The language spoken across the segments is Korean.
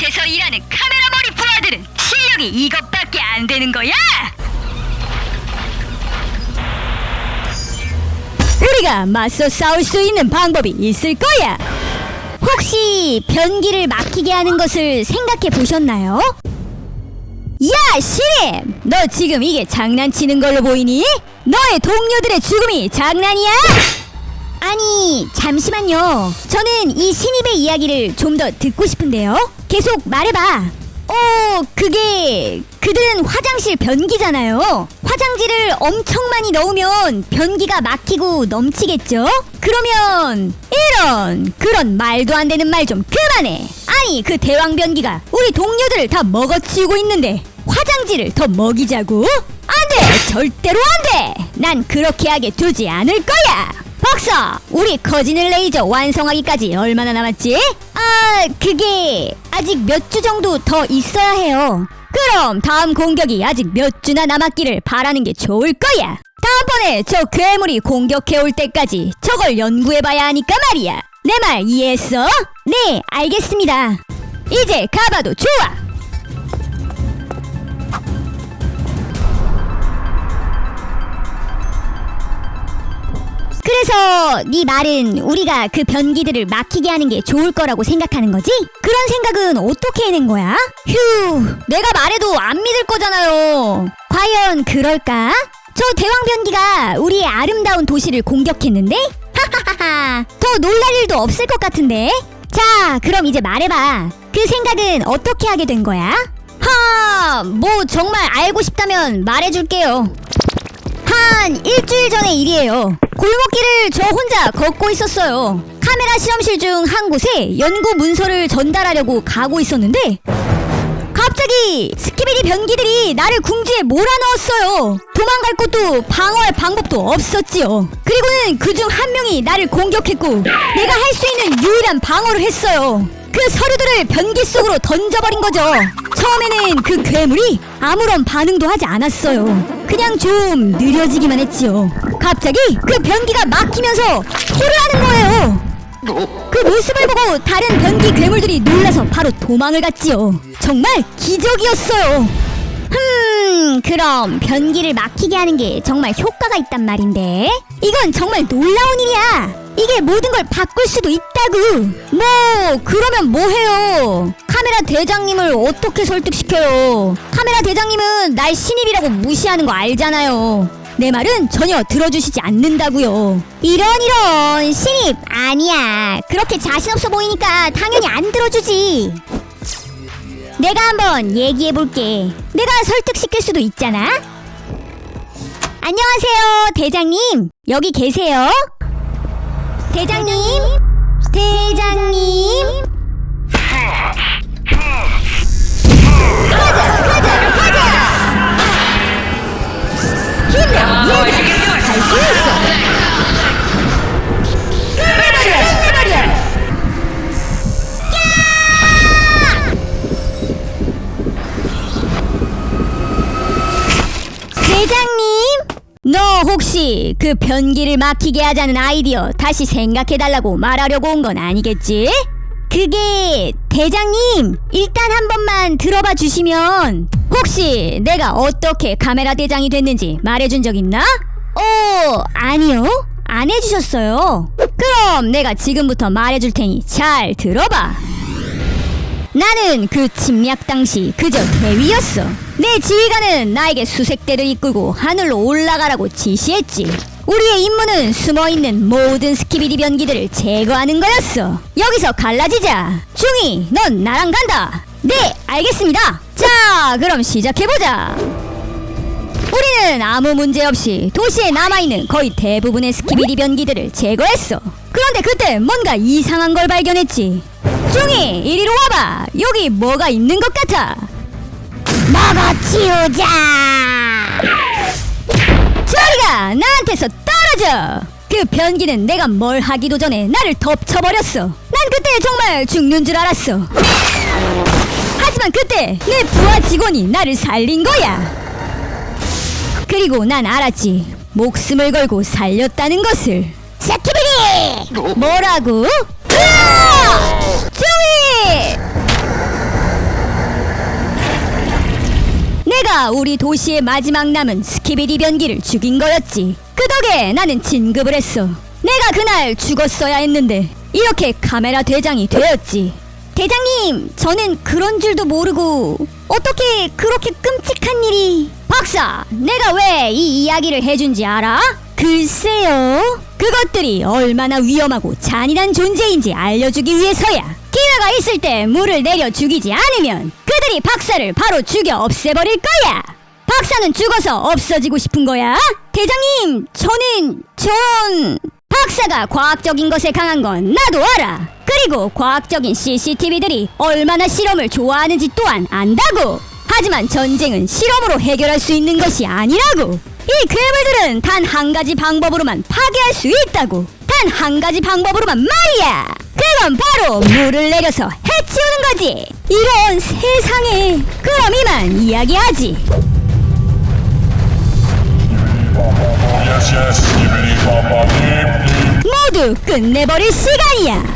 밑에서 일하는 카메라 머리 부하들은 실력이 이것밖에 안 되는 거야? 우리가 맞서 싸울 수 있는 방법이 있을 거야. 혹시 변기를 막히게 하는 것을 생각해 보셨나요? 야, 신임! 너 지금 이게 장난치는 걸로 보이니? 너의 동료들의 죽음이 장난이야? 아니, 잠시만요. 저는 이 신입의 이야기를 좀 더 듣고 싶은데요. 계속 말해봐. 어, 그게 그들은 화장실 변기잖아요. 화장지를 엄청 많이 넣으면 변기가 막히고 넘치겠죠? 그러면 이런 그런 말도 안 되는 말 좀 그만해. 아니 그 대왕 변기가 우리 동료들을 다 먹어치우고 있는데 화장지를 더 먹이자고? 안 돼! 절대로 안 돼! 난 그렇게 하게 두지 않을 거야! 박사! 우리 커지는 레이저 완성하기까지 얼마나 남았지? 아, 그게 아직 몇 주 정도 더 있어야 해요. 그럼 다음 공격이 아직 몇 주나 남았기를 바라는 게 좋을 거야. 다음번에 저 괴물이 공격해 올 때까지 저걸 연구해 봐야 하니까 말이야. 내 말 이해했어? 네, 알겠습니다. 이제 가봐도 좋아. 그래서 네 말은 우리가 그 변기들을 막히게 하는 게 좋을 거라고 생각하는 거지? 그런 생각은 어떻게 해낸 거야? 휴, 내가 말해도 안 믿을 거잖아요. 과연 그럴까? 저 대왕 변기가 우리의 아름다운 도시를 공격했는데? 하하하하, 더 놀랄 일도 없을 것 같은데? 자, 그럼 이제 말해봐. 그 생각은 어떻게 하게 된 거야? 하, 뭐 정말 알고 싶다면 말해줄게요. 한 일주일 전의 일이에요. 골목길을 저 혼자 걷고 있었어요. 카메라 실험실 중 한 곳에 연구 문서를 전달하려고 가고 있었는데 갑자기 스키비디 변기들이 나를 궁지에 몰아넣었어요. 도망갈 곳도 방어할 방법도 없었지요. 그리고는 그중 한 명이 나를 공격했고 내가 할 수 있는 유일한 방어를 했어요. 그 서류들을 변기 속으로 던져버린 거죠. 처음에는 그 괴물이 아무런 반응도 하지 않았어요. 그냥 좀 느려지기만 했지요. 갑자기 그 변기가 막히면서 토를 하는 거예요. 그 모습을 보고 다른 변기 괴물들이 놀라서 바로 도망을 갔지요. 정말 기적이었어요. 흠, 그럼 변기를 막히게 하는 게 정말 효과가 있단 말인데? 이건 정말 놀라운 일이야. 이게 모든 걸 바꿀 수도 있다고. 뭐, 그러면 뭐 해요? 카메라 대장님을 어떻게 설득시켜요? 카메라 대장님은 날 신입이라고 무시하는 거 알잖아요. 내 말은 전혀 들어주시지 않는다고요. 이런 이런 신입 아니야. 그렇게 자신 없어 보이니까 당연히 안 들어주지. 내가 한번 얘기해 볼게. 내가 설득시킬 수도 있잖아. 안녕하세요, 대장님. 여기 계세요? 대장님? 대장님? 가자, 가자, 가자! 힘내, 얘들아! 갈수 있어! 대장님? 너 혹시 그 변기를 막히게 하자는 아이디어 다시 생각해달라고 말하려고 온 건 아니겠지? 그게 대장님 일단 한 번만 들어봐 주시면 혹시 내가 어떻게 카메라 대장이 됐는지 말해준 적 있나? 어 아니요 안 해주셨어요 그럼 내가 지금부터 말해줄 테니 잘 들어봐 나는 그 침략 당시 그저 대위였어. 내 지휘관은 나에게 수색대를 이끌고 하늘로 올라가라고 지시했지. 우리의 임무는 숨어있는 모든 스키비디 변기들을 제거하는 거였어. 여기서 갈라지자. 중이, 넌 나랑 간다. 네, 알겠습니다. 자, 그럼 시작해보자. 우리는 아무 문제 없이 도시에 남아있는 거의 대부분의 스키비디 변기들을 제거했어. 그런데 그때 뭔가 이상한 걸 발견했지. 중이 이리로 와봐. 여기 뭐가 있는 것 같아. 먹어 치우자. 저리가 나한테서 떨어져. 그 변기는 내가 뭘 하기도 전에 나를 덮쳐버렸어. 난 그때 정말 죽는 줄 알았어. 하지만 그때 내 부하 직원이 나를 살린 거야. 그리고 난 알았지. 목숨을 걸고 살렸다는 것을 샤키비리 뭐라고? 으아! 조이! 내가 우리 도시의 마지막 남은 스키비디 변기를 죽인 거였지. 그 덕에 나는 진급을 했어. 내가 그날 죽었어야 했는데 이렇게 카메라 대장이 되었지. 대장님, 저는 그런 줄도 모르고 어떻게 그렇게 끔찍한 일이? 박사, 내가 왜 이 이야기를 해준지 알아? 글쎄요. 그것들이 얼마나 위험하고 잔인한 존재인지 알려주기 위해서야. 기회가 있을 때 물을 내려 죽이지 않으면 그들이 박사를 바로 죽여 없애버릴 거야. 박사는 죽어서 없어지고 싶은 거야? 대장님, 저는 전 박사가 과학적인 것에 강한 건 나도 알아. 그리고 과학적인 CCTV들이 얼마나 실험을 좋아하는지 또한 안다고. 하지만 전쟁은 실험으로 해결할 수 있는 것이 아니라고. 이 괴물들은 단 한 가지 방법으로만 파괴할 수 있다고. 단 한 가지 방법으로만 말이야. 그건 바로 물을 내려서 해치우는 거지. 이런 세상에. 그럼 이만 이야기하지. 모두 끝내버릴 시간이야.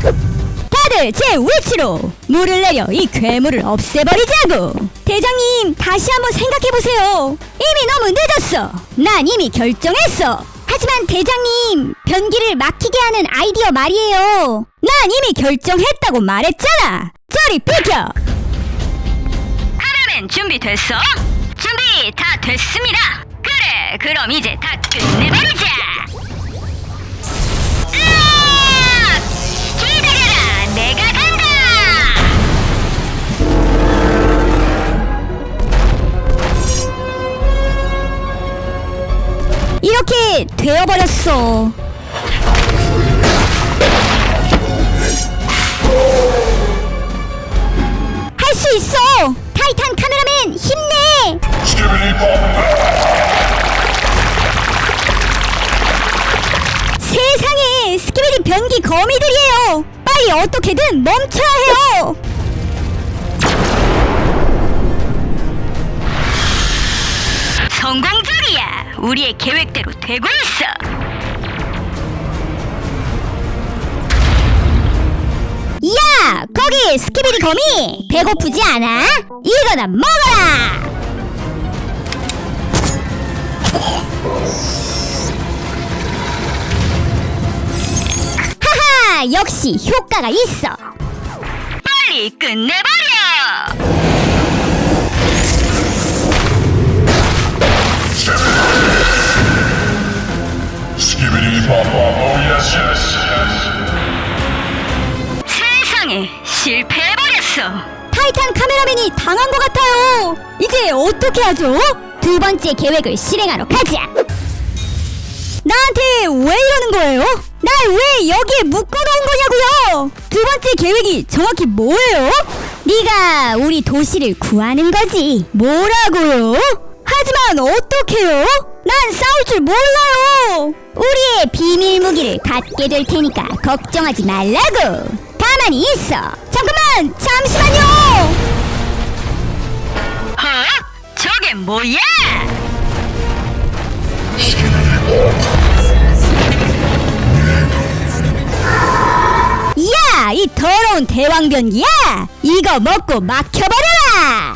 다들 제 위치로 물을 내려 이 괴물을 없애버리자고. 대장님, 다시 한번 생각해보세요. 이미 너무 늦었어. 난 이미 결정했어. 하지만 대장님, 변기를 막히게 하는 아이디어 말이에요. 난 이미 결정했다고 말했잖아. 저리 비켜. 카라맨 준비됐어? 준비 다 됐습니다. 그래, 그럼 이제 다 끝내버리자. 이렇게 되어버렸어. 할 수 있어. 타이탄 카메라맨 힘내. 세상에 스키비디 변기 거미들이에요. 빨리 어떻게든 멈춰야 해요. 성공적이야. 우리의 계획대로 되고 있어. 야, 거기 스키비디 거미 배고프지 않아? 이거나 먹어라. 하하, 역시 효과가 있어. 빨리 끝내버려. 세상에 실패해버렸어. 타이탄 카메라맨이 당한 것 같아요. 이제 어떻게 하죠? 두 번째 계획을 실행하러 가자. 나한테 왜 이러는 거예요? 날 왜 여기에 묶어놓은 거냐고요? 두 번째 계획이 정확히 뭐예요? 네가 우리 도시를 구하는 거지. 뭐라고요? 하지만 어떡해요? 난 싸울 줄 몰라요. 우리의 비밀 무기를 갖게 될 테니까 걱정하지 말라고. 가만히 있어. 잠깐만, 잠시만요. 어? 저게 뭐야? 야, 이 더러운 대왕변기야! 이거 먹고 막혀버려라!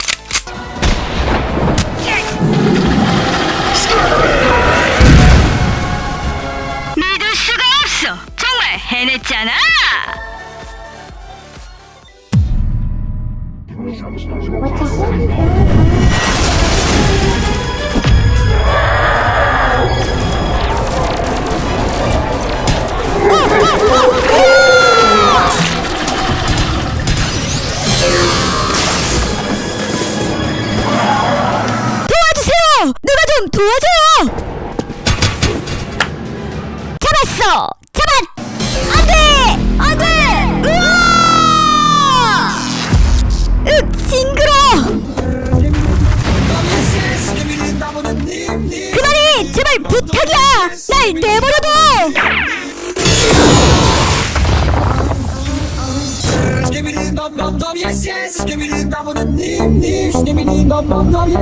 Dum dum dim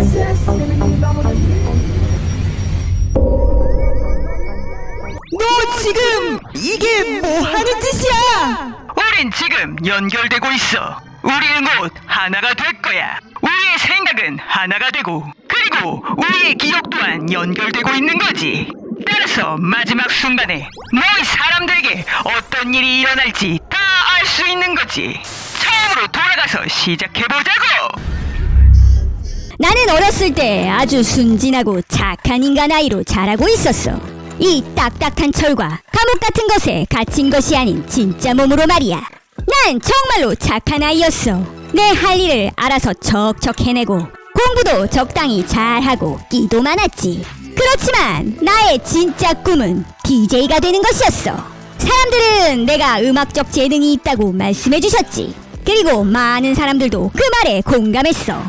지금 이게 뭐 하는 짓이야? 우린 지금 연결되고 있어. 우리는 곧 하나가 될 거야. 우리의 생각은 하나가 되고, 그리고 우리의 기억 또한 연결되고 있는 거지. 따라서 마지막 순간에 너희 사람들에게 어떤 일이 일어날지 다 알 수 있는 거지. 처음으로 돌아가서 시작해보자고! 나는 어렸을 때 아주 순진하고 착한 인간 아이로 자라고 있었어. 이 딱딱한 철과 감옥 같은 것에 갇힌 것이 아닌 진짜 몸으로 말이야. 난 정말로 착한 아이였어. 내 할 일을 알아서 척척 해내고 공부도 적당히 잘하고 끼도 많았지. 그렇지만 나의 진짜 꿈은 DJ가 되는 것이었어. 사람들은 내가 음악적 재능이 있다고 말씀해 주셨지. 그리고 많은 사람들도 그 말에 공감했어.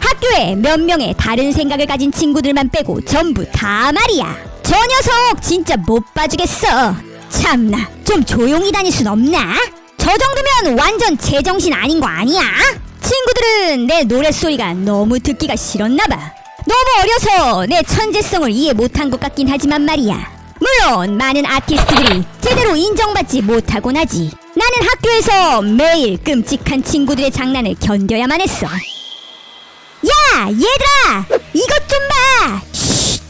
학교에 몇 명의 다른 생각을 가진 친구들만 빼고 전부 다 말이야. 저 녀석 진짜 못 봐주겠어. 참나, 좀 조용히 다닐 순 없나? 저 정도면 완전 제정신 아닌 거 아니야? 친구들은 내 노랫소리가 너무 듣기가 싫었나봐. 너무 어려서 내 천재성을 이해 못한 것 같긴 하지만 말이야. 물론 많은 아티스트들이 제대로 인정받지 못하곤 하지. 나는 학교에서 매일 끔찍한 친구들의 장난을 견뎌야만 했어. 야, 얘들아! 이것 좀 봐! 쉿!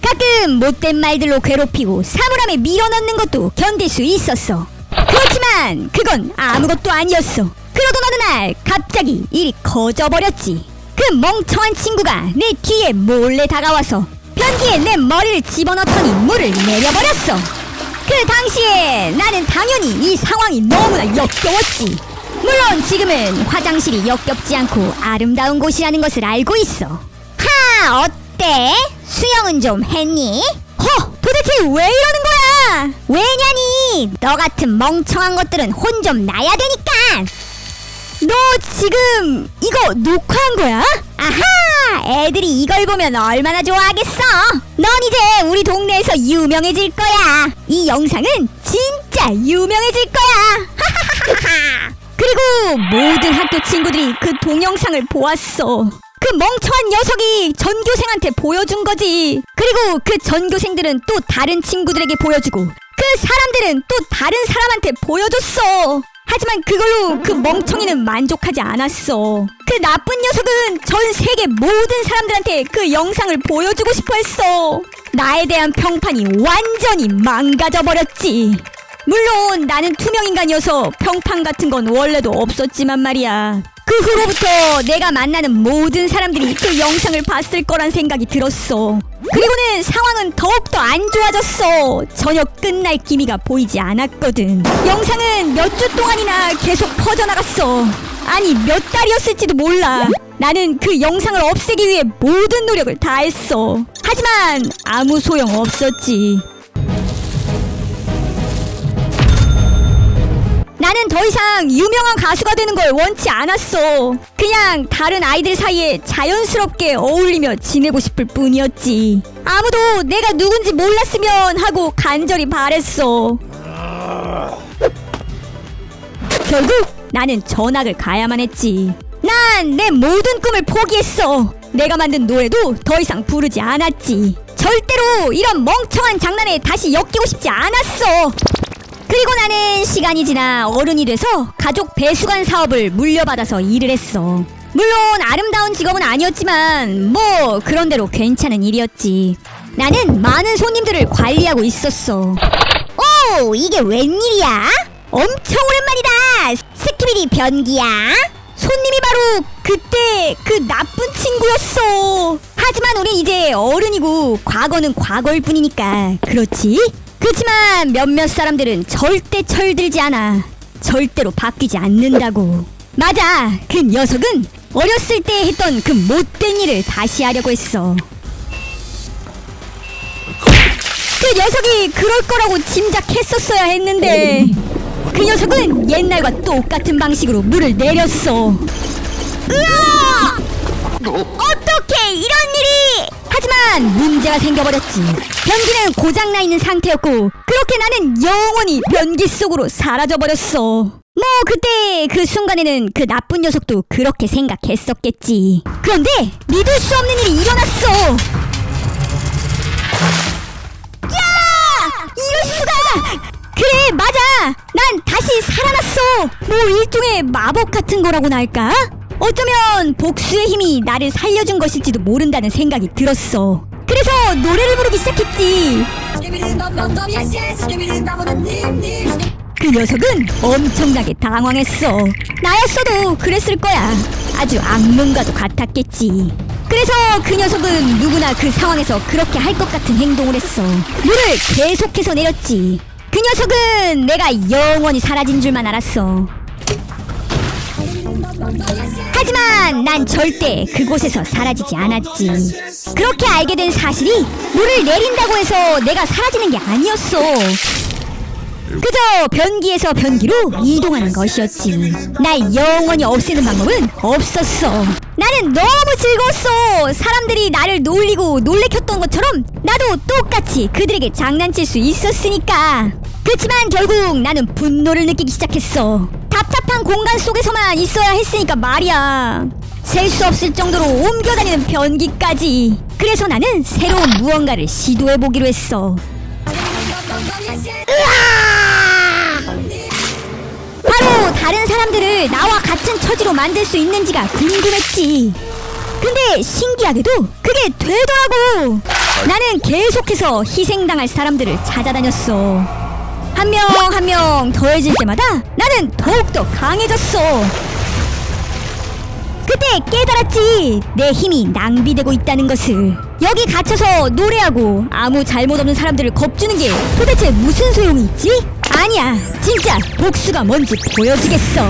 가끔 못된 말들로 괴롭히고 사물함에 밀어넣는 것도 견딜 수 있었어. 그렇지만 그건 아무것도 아니었어. 그러던 어느 날 갑자기 일이 커져버렸지. 그 멍청한 친구가 내 뒤에 몰래 다가와서 변기에 내 머리를 집어넣더니 물을 내려버렸어. 그 당시에 나는 당연히 이 상황이 너무나 역겨웠지. 물론 지금은 화장실이 역겹지 않고 아름다운 곳이라는 것을 알고 있어. 하, 어때? 수영은 좀 했니? 허, 도대체 왜 이러는 거야? 왜냐니? 너 같은 멍청한 것들은 혼 좀 나야 되니까. 너 지금 이거 녹화한 거야? 아하! 애들이 이걸 보면 얼마나 좋아하겠어! 넌 이제 우리 동네에서 유명해질 거야! 이 영상은 진짜 유명해질 거야! 그리고 모든 학교 친구들이 그 동영상을 보았어. 그 멍청한 녀석이 전교생한테 보여준 거지. 그리고 그 전교생들은 또 다른 친구들에게 보여주고 그 사람들은 또 다른 사람한테 보여줬어. 하지만 그걸로 그 멍청이는 만족하지 않았어. 그 나쁜 녀석은 전 세계 모든 사람들한테 그 영상을 보여주고 싶어 했어. 나에 대한 평판이 완전히 망가져 버렸지. 물론 나는 투명인간이어서 평판 같은 건 원래도 없었지만 말이야. 그 후로부터 내가 만나는 모든 사람들이 그 영상을 봤을 거란 생각이 들었어. 그리고는 상황은 더욱더 안 좋아졌어. 전혀 끝날 기미가 보이지 않았거든. 영상은 몇 주 동안이나 계속 퍼져나갔어. 아니, 몇 달이었을지도 몰라. 나는 그 영상을 없애기 위해 모든 노력을 다했어. 하지만 아무 소용 없었지. 나는 더 이상 유명한 가수가 되는 걸 원치 않았어. 그냥 다른 아이들 사이에 자연스럽게 어울리며 지내고 싶을 뿐이었지. 아무도 내가 누군지 몰랐으면 하고 간절히 바랬어. 결국 나는 전학을 가야만 했지. 난 내 모든 꿈을 포기했어. 내가 만든 노래도 더 이상 부르지 않았지. 절대로 이런 멍청한 장난에 다시 엮이고 싶지 않았어. 그리고 나는 시간이 지나 어른이 돼서 가족 배수관 사업을 물려받아서 일을 했어. 물론 아름다운 직업은 아니었지만 뭐 그런대로 괜찮은 일이었지. 나는 많은 손님들을 관리하고 있었어. 오, 이게 웬일이야? 엄청 오랜만이다. 스키비디 변기야. 손님이 바로 그때 그 나쁜 친구였어. 하지만 우린 이제 어른이고 과거는 과거일 뿐이니까 그렇지? 그렇지만 몇몇 사람들은 절대 철들지 않아. 절대로 바뀌지 않는다고. 맞아. 그 녀석은 어렸을 때 했던 그 못된 일을 다시 하려고 했어. 그 녀석이 그럴 거라고 짐작했었어야 했는데 그 녀석은 옛날과 똑같은 방식으로 물을 내렸어. 으아! 어떻게 이런 일이? 하지만 문제가 생겨버렸지. 변기는 고장나 있는 상태였고 그렇게 나는 영원히 변기 속으로 사라져버렸어. 뭐 그때 그 순간에는 그 나쁜 녀석도 그렇게 생각했었겠지. 그런데 믿을 수 없는 일이 일어났어. 야! 이럴 수가! 그래 맞아 난 다시 살아났어 뭐 일종의 마법 같은 거라고나 할까 어쩌면 복수의 힘이 나를 살려준 것일지도 모른다는 생각이 들었어. 그래서 노래를 부르기 시작했지. 그 녀석은 엄청나게 당황했어. 나였어도 그랬을 거야. 아주 악몽과도 같았겠지. 그래서 그 녀석은 누구나 그 상황에서 그렇게 할 것 같은 행동을 했어. 물을 계속해서 내렸지. 그 녀석은 내가 영원히 사라진 줄만 알았어 하지만 난 절대 그곳에서 사라지지 않았지. 그렇게 알게 된 사실이 물을 내린다고 해서 내가 사라지는 게 아니었어. 그저 변기에서 변기로 이동하는 것이었지. 날 영원히 없애는 방법은 없었어. 나는 너무 즐거웠어. 사람들이 나를 놀리고 놀래켰던 것처럼 나도 똑같이 그들에게 장난칠 수 있었으니까. 그렇지만 결국 나는 분노를 느끼기 시작했어. 답답한 공간 속에서만 있어야 했으니까 말이야. 셀 수 없을 정도로 옮겨다니는 변기까지. 그래서 나는 새로운 무언가를 시도해 보기로 했어. 바로 다른 사람들을 나와 같은 처지로 만들 수 있는지가 궁금했지. 근데 신기하게도 그게 되더라고. 나는 계속해서 희생당할 사람들을 찾아다녔어. 한 명 한 명 더해질 때마다 나는 더욱더 강해졌어. 그때 깨달았지. 내 힘이 낭비되고 있다는 것을. 여기 갇혀서 노래하고 아무 잘못 없는 사람들을 겁주는 게 도대체 무슨 소용이 있지? 아니야. 진짜 복수가 뭔지 보여주겠어.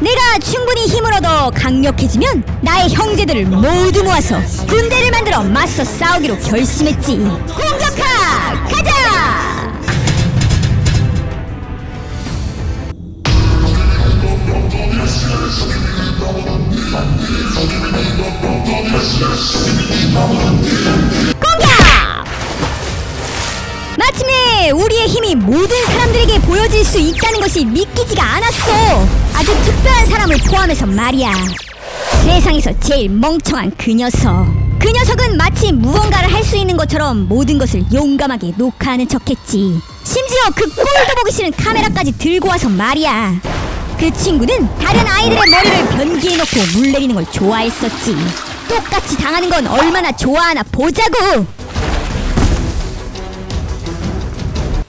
내가 충분히 힘을 얻어 강력해지면 나의 형제들을 모두 모아서 군대를 만들어 맞서 싸우기로 결심했지. 공격하! 가자 힘이 모든 사람들에게 보여질 수 있다는 것이 믿기지가 않았어. 아주 특별한 사람을 포함해서 말이야. 세상에서 제일 멍청한 그 녀석. 그 녀석은 마치 무언가를 할 수 있는 것처럼 모든 것을 용감하게 녹화하는 척했지. 심지어 그 꼴도 보기 싫은 카메라까지 들고 와서 말이야. 그 친구는 다른 아이들의 머리를 변기에 넣고 물 내리는 걸 좋아했었지. 똑같이 당하는 건 얼마나 좋아하나 보자고!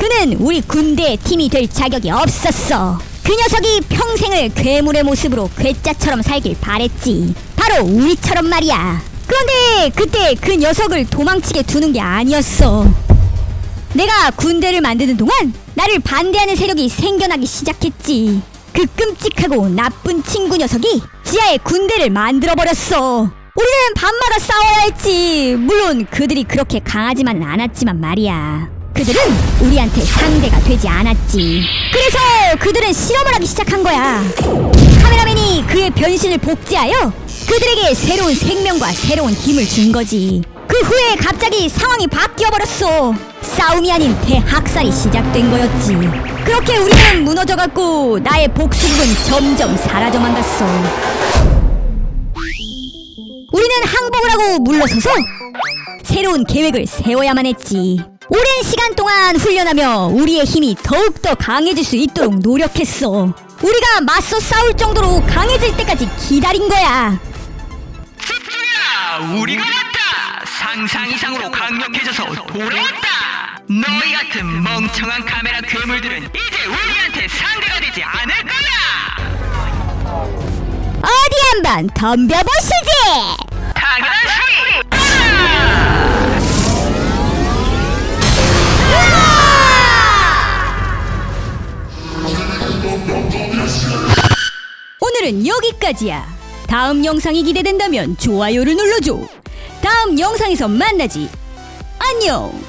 그는 우리 군대의 팀이 될 자격이 없었어. 그 녀석이 평생을 괴물의 모습으로 괴짜처럼 살길 바랬지. 바로 우리처럼 말이야. 그런데 그때 그 녀석을 도망치게 두는 게 아니었어. 내가 군대를 만드는 동안 나를 반대하는 세력이 생겨나기 시작했지. 그 끔찍하고 나쁜 친구 녀석이 지하에 군대를 만들어 버렸어. 우리는 밤마다 싸워야 했지. 물론 그들이 그렇게 강하지만은 않았지만 말이야. 그들은 우리한테 상대가 되지 않았지. 그래서 그들은 실험을 하기 시작한 거야. 카메라맨이 그의 변신을 복제하여 그들에게 새로운 생명과 새로운 힘을 준 거지. 그 후에 갑자기 상황이 바뀌어 버렸어. 싸움이 아닌 대학살이 시작된 거였지. 그렇게 우리는 무너져갔고 나의 복수국은 점점 사라져만 갔어. 우리는 항복을 하고 물러서서 새로운 계획을 세워야만 했지. 오랜 시간 동안 훈련하며 우리의 힘이 더욱더 강해질 수 있도록 노력했어. 우리가 맞서 싸울 정도로 강해질 때까지 기다린 거야. 집중해라! 우리가 왔다! 상상 이상으로 강력해져서 돌아왔다! 너희 같은 멍청한 카메라 괴물들은 이제 우리한테 상대가 되지 않을 거야! 어디 한번 덤벼보시지! 오늘은 여기까지야. 다음 영상이 기대된다면 좋아요를 눌러줘. 다음 영상에서 만나지. 안녕!